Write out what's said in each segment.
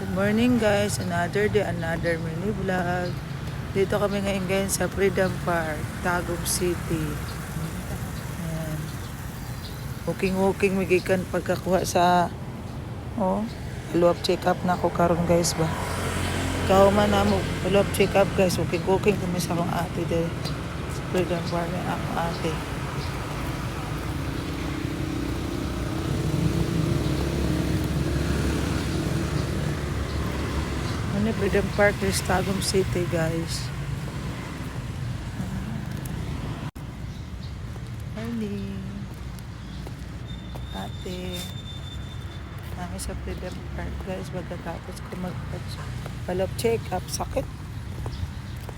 Good morning guys, another day, another mini vlog. Dito kami ngayon guys sa Freedom Park, Tagum City. Ayan. Walking-walking magikan pagkakuha sa oh, follow-up check-up na ako karon guys ba. Ikaw man na mo, follow-up check-up guys, walking-walking kami sa akong ate dahil Freedom Park na akong ate. Ano Freedom Park, Tagum City guys. Morning. Ate. Kami sa Freedom Park guys. Pagkatapos ko mag palop check up. Sakit.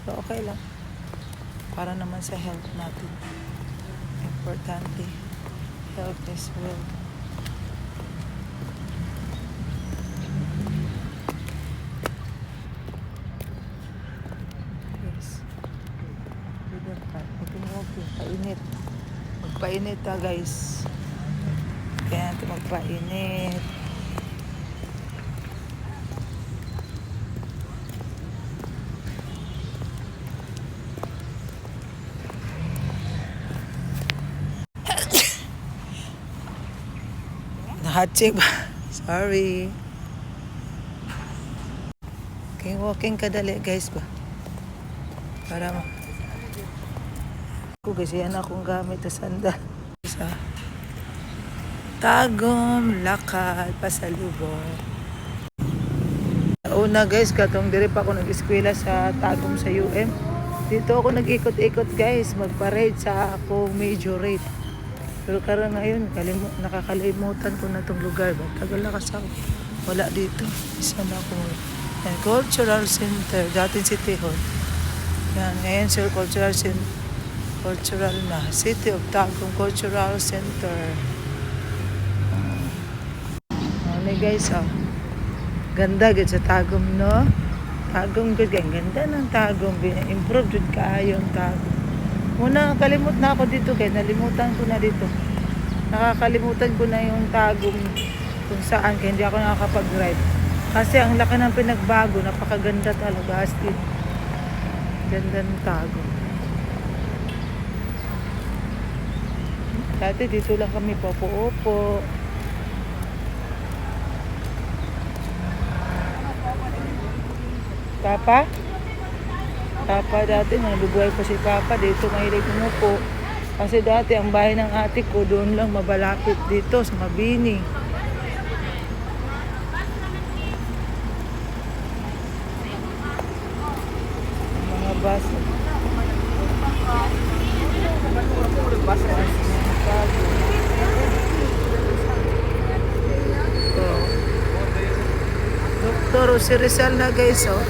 Pero okay lang. Para naman sa health natin. Importante. Health is wealth. Walking-walking. Painit. Magpainit ta guys. Kaya natin magpainit. Nahatsig ba? Sorry. Okay, walking kadali guys ba? Para ma... Ako kasi yan akong gamit sa sandal. Sa Tagom, lakad, pasalubong. Una guys, katong diri pa ako nag-eskwela sa Tagum sa UM. Dito ako nag-ikot-ikot guys, magparade sa akong majorate. Pero karon ngayon, kalimu nakakalimutan ko na tong lugar. Tagal na kasi ako. Wala dito. Isa na ako. Cultural Center, dating City Hall. Yan, ngayon sir, Cultural Center. Cultural na. City of Tagum Cultural Center. Ano guys, oh. Ganda gud sa Tagum, no? Tagum gud kay ganda ng Tagum. Improve jud kaayo ang Tagum. Muna kalimut na ako dito kay nalimutan ko na dito. Nakakalimutan ko na yung Tagum kung saan kaya hindi ako nakakapag-ride. Kasi ang laki ng pinagbago, napakaganda talaga as in. Ganda ng Tagum. Dati dito lang kami popo-opo. Papa? Papa dati, nabubuhay pa si Papa. Dito mahilig umupo. Kasi dati, ang bahay ng ate ko, doon lang mabalapit dito sa Mabini. Mga bus. Dr. Jose Rizal na guys, oh.